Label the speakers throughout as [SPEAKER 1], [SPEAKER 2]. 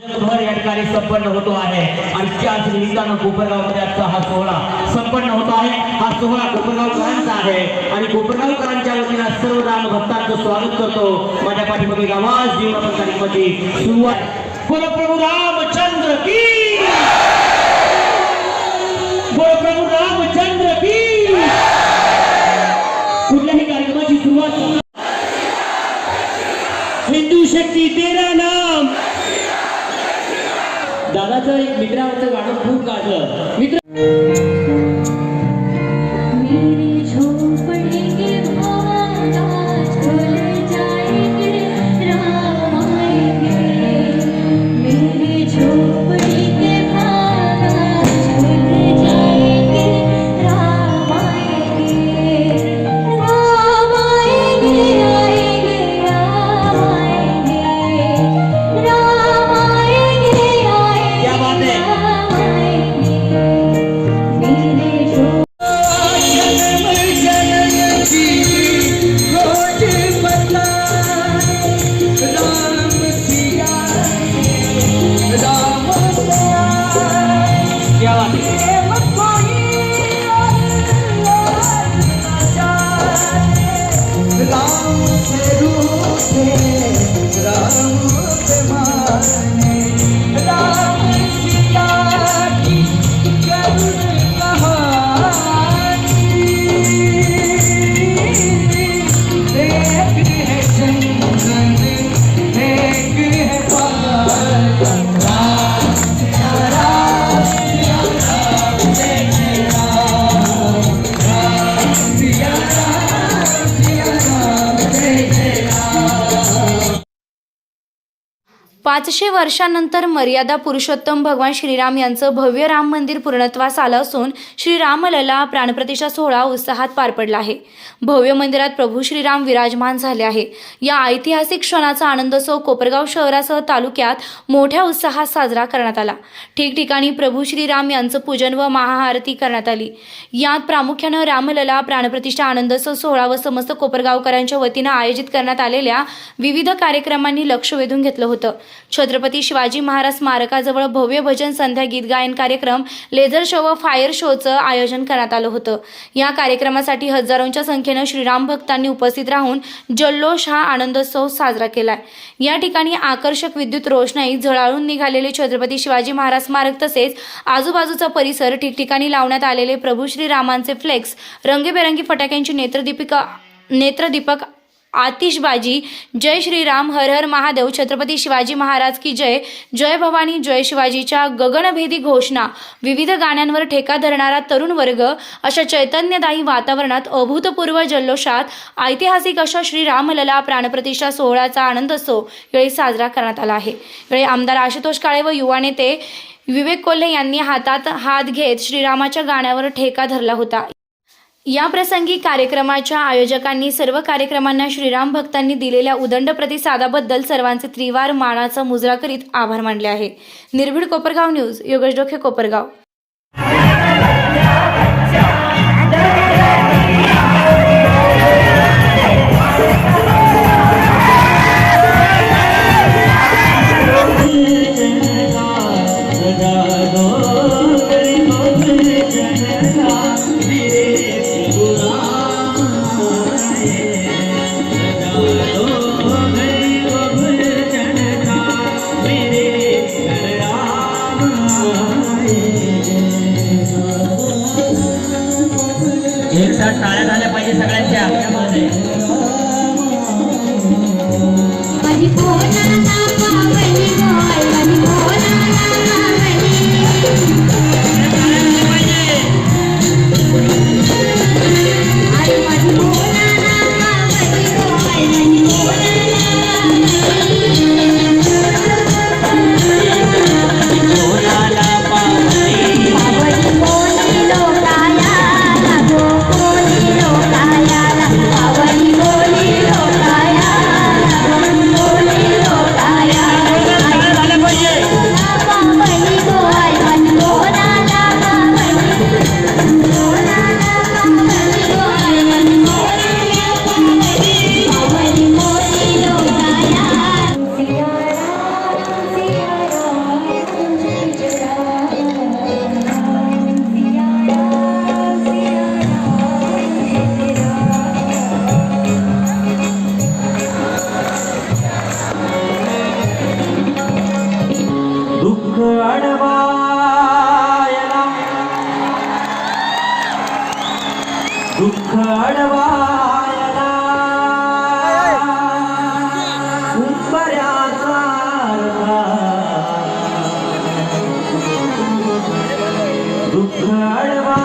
[SPEAKER 1] भर या ठिकाणी संपन्न होतो आहे. आणि त्याच निमित्तानं कोपरगावमध्ये आजचा हा सोहळा संपन्न होतो आहे. हा सोहळा कोपरगावकरांचा आहे. आणि कोपरगावकरांच्या वतीनं सर्व राम भक्तांचं स्वागत करतो. माझ्या पाठीमागे एक आवाज देऊन कार्यक्रमाची सुरुवात बोल रामचंद्र की! बोल रामचंद्र की! कुठल्याही कार्यक्रमाची सुरुवात हिंदू शक्ती ते दादाचं एक मित्राचं गाणं खूप गाजलं मित्र
[SPEAKER 2] पाचशे वर्षानंतर मर्यादा पुरुषोत्तम भगवान श्रीराम यांचं भव्य राम मंदिर पूर्णत्वास आलं असून श्रीरामलला प्राणप्रतिष्ठा सोहळा उत्साहात पार पडला आहे. भव्य मंदिरात प्रभू श्रीराम विराजमान झाले आहे. या ऐतिहासिक क्षणाचा आनंदोत्सव कोपरगाव शहरासह तालुक्यात मोठ्या उत्साहात साजरा करण्यात आला. ठिकठिकाणी प्रभू श्रीराम यांचं पूजन व महाआरती करण्यात आली. यात प्रामुख्यानं रामलला प्राणप्रतिष्ठा आनंदोत्सव सोहळा व समस्त कोपरगावकरांच्या वतीनं आयोजित करण्यात आलेल्या विविध कार्यक्रमांनी लक्ष वेधून घेतलं होतं. छत्रपती शिवाजी महाराज स्मारकाजवळ भव्य भजन संध्या गीत गायन कार्यक्रम लेझर शो व फायर शोचं आयोजन करण्यात आलं होतं. या कार्यक्रमासाठी हजारोंच्या संख्येनं श्रीराम भक्तांनी उपस्थित राहून जल्लोष हा आनंदोत्सव साजरा केलाय. या ठिकाणी आकर्षक विद्युत रोषणाई झळाळून निघालेले छत्रपती शिवाजी महाराज स्मारक तसेच आजूबाजूचा परिसर ठिकठिकाणी लावण्यात आलेले प्रभू श्रीरामांचे फ्लेक्स रंगीबेरंगी फटाक्यांची नेत्रदीपिका नेत्रदीपक आतिषबाजी जय श्रीराम हर हर महादेव छत्रपती शिवाजी महाराज की जय जय भवानी जय शिवाजीच्या गगनभेदी घोषणा विविध गाण्यांवर ठेका धरणारा तरुण वर्ग अशा चैतन्यदायी वातावरणात अभूतपूर्व जल्लोषात ऐतिहासिक अशा श्रीरामलला प्राणप्रतिष्ठा सोहळ्याचा आनंद असो यावेळी साजरा करण्यात आला आहे. यावेळी आमदार आशुतोष काळे व युवा नेते विवेक कोल्हे यांनी हातात हात घेत श्रीरामाच्या गाण्यावर ठेका धरला होता. या प्रसंगी कार्यक्रमाच्या आयोजकांनी सर्व कार्यक्रमांना श्रीराम भक्तांनी दिलेल्या उदंड प्रतिसादाबद्दल सर्वांचे त्रिवार मानाचा मुजरा करीत आभार मानले आहे. निर्भीड कोपरगाव न्यूज योगेश डोखे कोपरगाव.
[SPEAKER 1] एकसाथ टाळ्या झाल्या पाहिजे सगळ्यांच्या. दुःख अडवायला उंबऱ्यासारखा दुःख अडवायला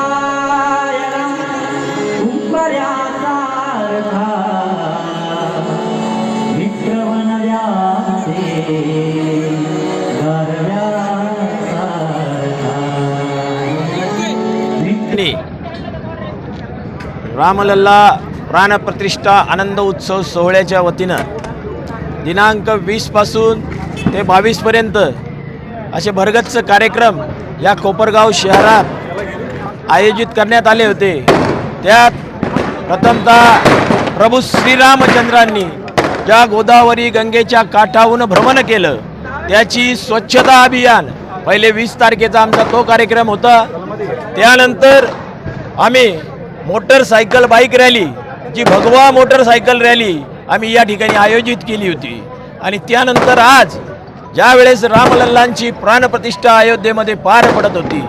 [SPEAKER 3] रामलल्ला प्राणप्रतिष्ठा आनंद उत्सव सोहळ्याच्या वतीनं दिनांक वीसपासून ते बावीसपर्यंत असे भरगच्च कार्यक्रम या कोपरगाव शहरात आयोजित करण्यात आले होते. त्यात प्रथमतः प्रभू श्रीरामचंद्रांनी ज्या गोदावरी गंगेच्या काठाहून भ्रमण केलं त्याची स्वच्छता अभियान पहिले वीस तारखेचा आमचा तो कार्यक्रम होता. त्यानंतर आम्ही मोटरसायकल बाईक रॅली जी भगवा मोटरसायकल रॅली आम्ही या ठिकाणी आयोजित केली होती. आणि त्यानंतर आज ज्यावेळेस रामलल्लांची प्राणप्रतिष्ठा अयोध्येमध्ये पार पडत होती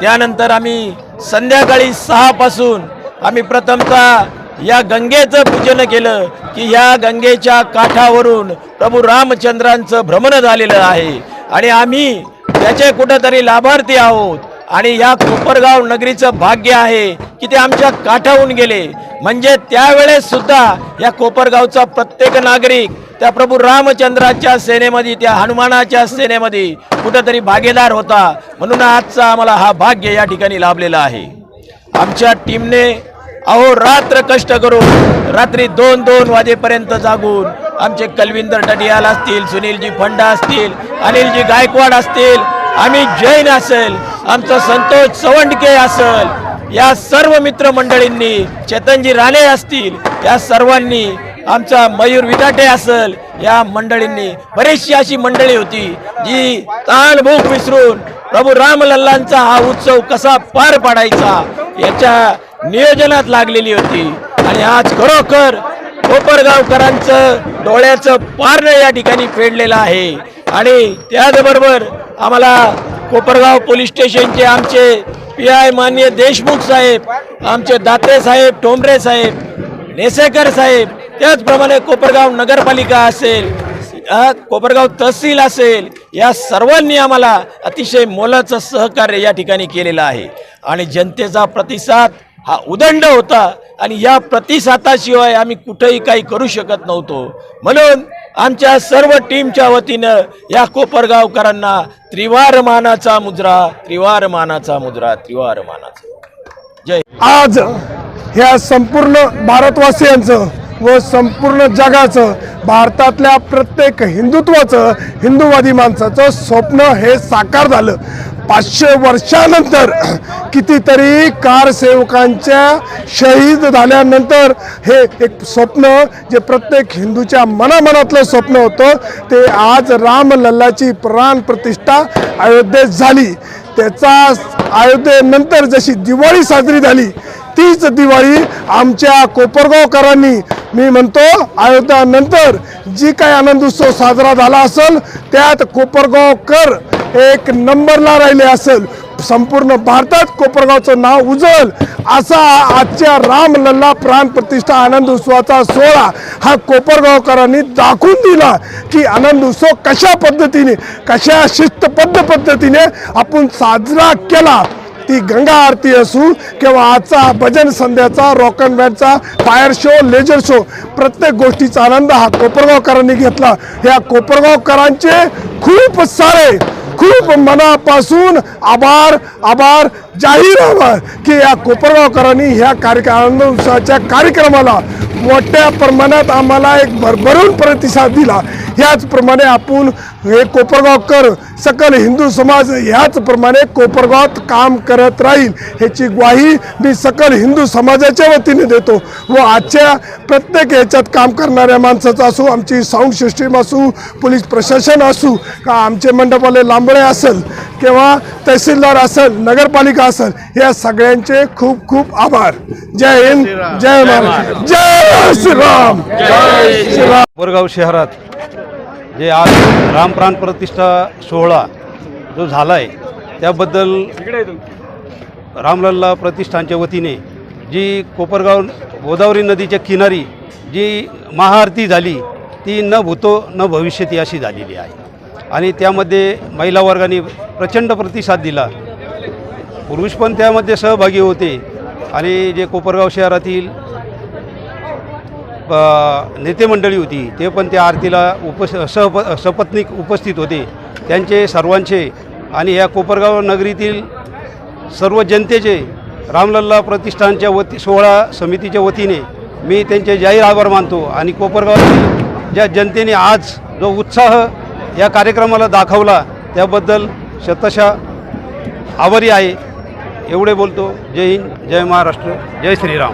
[SPEAKER 3] त्यानंतर आम्ही संध्याकाळी सहापासून आम्ही प्रथमतः या गंगेचं पूजन केलं की या गंगेच्या काठावरून प्रभू रामचंद्रांचं भ्रमण झालेलं आहे. आणि आम्ही त्याचे कुठंतरी लाभार्थी आहोत आणि या कोपरगाव नगरीचं भाग्य आहे की ते आमच्या काठाहून गेले. म्हणजे त्यावेळेस सुद्धा या कोपरगावचा प्रत्येक नागरिक त्या प्रभू रामचंद्राच्या सेनेमध्ये त्या हनुमानाच्या सेनेमध्ये कुठंतरी भागीदार होता. म्हणून आजचा आम्हाला हा भाग्य या ठिकाणी लाभलेला आहे. आमच्या टीमने अहो रात्र कष्ट करून रात्री दोन दोन वाजेपर्यंत जागून आमचे कलविंदर टडियाल असतील सुनीलजी फंडा असतील अनिलजी गायकवाड असतील आम्ही जैन असेल आमचा संतोष चवंडके असेल या सर्व मित्रमंडळींनी चेतनजी राणे असतील या सर्वांनी आमचा मयूर विदाटे असेल या मंडळींनी बरीचशी अशी मंडळी होती जी ताणभूक विसरून प्रभू रामलल्लांचा हा उत्सव कसा पार पाडायचा याच्या नियोजनात लागलेली होती. आणि आज खरोखर कोपरगावकरांचं डोळ्याचं पारणं या ठिकाणी फेडलेलं आहे. आणि त्याचबरोबर आम्हाला कोपरगाव पोलीस स्टेशनचे आमचे पी आय मान्य देशमुख साहेब आमचे दाते साहेब टोंबरे साहेब नेसेकर साहेब त्याचप्रमाणे कोपरगाव नगरपालिका असेल कोपरगाव तहसील असेल या सर्वांनी आम्हाला अतिशय मोलाचं सहकार्य या ठिकाणी केलेलं आहे. आणि जनतेचा प्रतिसाद हा उदंड होता आणि या प्रतिसादाशिवाय आम्ही कुठेही काही करू शकत नव्हतो. म्हणून आमच्या सर्व टीमच्या वतीनं या कोपरगावकरांना त्रिवार मानाचा मुद्रा त्रिवार मानाचा मुद्रा त्रिवार मानाचा जय.
[SPEAKER 4] आज ह्या संपूर्ण भारतवासियांचं व संपूर्ण जगाचं भारतातल्या प्रत्येक हिंदुत्वाचं हिंदुवादी माणसाचं स्वप्न हे साकार झालं. पाचशे वर्षानंतर कितीतरी कारसेवकांच्या शहीद झाल्यानंतर हे एक स्वप्न जे प्रत्येक हिंदूच्या मनामनातलं स्वप्न होतं ते आज रामलल्लाची प्राण प्रतिष्ठा अयोध्येत झाली. त्याचा अयोध्येनंतर जशी दिवाळी साजरी झाली तीच दिवाळी आमच्या कोपरगावकरांनी मी म्हणतो अयोध्यानंतर जी काही आनंद उत्सव साजरा झाला असेल त्यात कोपरगावकर एक नंबरला राहिले असेल. संपूर्ण भारतात कोपरगावचं नाव उजळ असा आजच्या रामलल्ला प्राण प्रतिष्ठा आनंद उत्सवाचा सोहळा हा कोपरगावकरांनी दाखवून दिला की आनंद उत्सव कशा पद्धतीने कशा शिस्तबद्ध पद्धतीने आपण साजरा केला. ती गंगा आरती असू किंवा आजचा भजन संध्याचा रॉक अँड बँडचा फायर शो लेजर शो प्रत्येक गोष्टीचा आनंद हा कोपरगावकरांनी घेतला. या कोपरगावकरांचे खूप सारे खूप मनापासून आभार आभार जाहीर आभार की या कोपरगावकरांनी ह्या कार्यक्रम आनंद उत्सवाच्या कार्यक्रमाला मोठ्या प्रमाणात आम्हाला एक भरभरून प्रतिसाद दिला. ह्याचप्रमाणे आपण हे कोपरगावकर सकल हिंदू समाज ह्याचप्रमाणे कोपरगावात काम करत राहील ह्याची ग्वाही मी सकल हिंदू समाजाच्या वतीने देतो व आजच्या प्रत्येक ह्याच्यात काम करणाऱ्या माणसाचं असू आमची साऊंड सिस्टीम असू पोलीस प्रशासन असू का आमचे मंडपाले लांबळे असेल किंवा तहसीलदार असेल नगरपालिका असेल या सगळ्यांचे खूप खूप आभार. जय हिंद जय महाराष्ट्र. जय श्रीराम. जय श्रीराम.
[SPEAKER 5] कोपरगाव शहरात जे आज रामप्राण प्रतिष्ठा सोहळा जो झाला आहे त्याबद्दल रामलल्ला प्रतिष्ठानच्या वतीने जी कोपरगाव गोदावरी नदीच्या किनारी जी महाआरती झाली ती न भूतो न भविष्यती अशी झालेली आहे. आणि त्यामध्ये महिला वर्गाने प्रचंड प्रतिसाद दिला. पुरुष पण त्यामध्ये सहभागी होते. आणि जे कोपरगाव शहरातील नेतेमंडळी होती. ते पण त्या आरतीला उपस सहप सपत्नीक उपस्थित होते. त्यांचे सर्वांचे आणि या कोपरगाव नगरीतील सर्व जनतेचे रामलल्ला प्रतिष्ठानच्या वती सोहळा समितीच्या वतीने मी त्यांचे जाहीर आभार मानतो आणि कोपरगावातील ज्या जनतेने आज जो उत्साह या कार्यक्रमाला दाखवला त्याबद्दल शतशा आभारी आहे. एवढे बोलतो. जय हिंद जय महाराष्ट्र जय श्रीराम.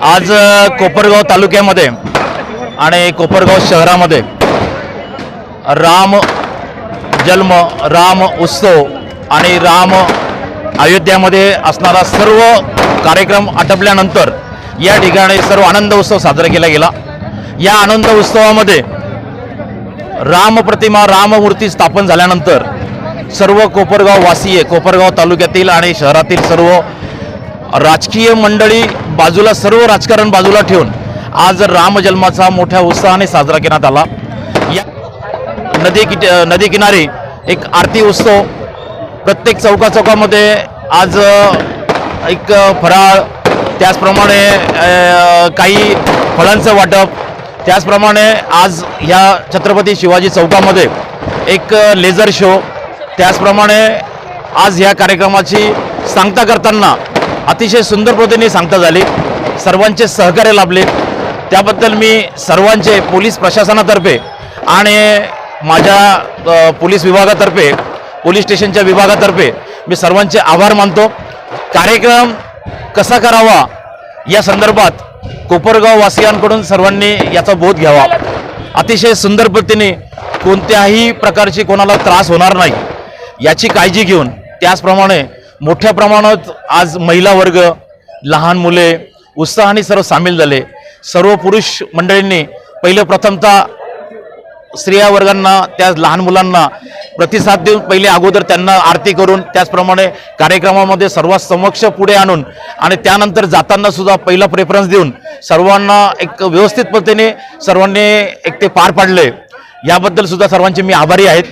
[SPEAKER 6] आज कोपरगाव तालुक्यामध्ये आणि कोपरगाव शहरामध्ये राम जन्म राम उत्सव आणि राम अयोध्यामध्ये असणारा सर्व कार्यक्रम आटपल्यानंतर या ठिकाणी सर्व आनंद उत्सव साजरा केला गेला. या आनंद उत्सवामध्ये राम प्रतिमा राममूर्ती स्थापन झाल्यानंतर सर्व कोपरगाव वासीय कोपरगाव तालुक्यातील आणि शहरातील सर्व राजकीय मंडळी बाजूला सर्व राजकारण बाजूला ठेवून आज रामजन्माचा मोठ्या उत्साहाने साजरा करण्यात आला. या नदी कि नदी किनारी एक आरती उत्सव प्रत्येक चौका चौकामध्ये आज एक फराळ त्याचप्रमाणे काही फळांचं वाटप त्याचप्रमाणे आज ह्या छत्रपती शिवाजी चौकामध्ये एक लेझर शो त्याचप्रमाणे आज ह्या कार्यक्रमाची सांगता करताना अतिशय सुंदर पद्धतीने सांगता झाली. सर्वांचे सहकार्य लाभले. त्याबद्दल मी सर्वांचे पोलीस प्रशासनातर्फे आणि माझ्या पोलीस विभागातर्फे पोलीस स्टेशनच्या विभागातर्फे मी सर्वांचे आभार मानतो. कार्यक्रम कसा करावा या संदर्भात कोपरगाव वासियांकडून सर्वांनी याचा बोध घ्यावा. अतिशय सुंदर पद्धतीने कोणत्याही प्रकारची कोणाला त्रास होणार नाही. याची काळजी घेऊन त्याचप्रमाणे मोठ्या प्रमाणात आज महिला वर्ग लहान मुले उत्साहाने सर्व सामील झाले. सर्व पुरुष मंडळींनी पहिलं प्रथमतः स्त्रिया वर्गांना त्या लहान मुलांना प्रतिसाद देऊन पहिले अगोदर त्यांना आरती करून त्याचप्रमाणे कार्यक्रमामध्ये सर्वात समक्ष पुढे आणून आणि त्यानंतर जाताना सुद्धा पहिला प्रेफरन्स देऊन सर्वांना एक व्यवस्थित पद्धतीने सर्वांनी एक ते पार पाडले. याबद्दल सुद्धा सर्वांचे मी आभारी आहेत.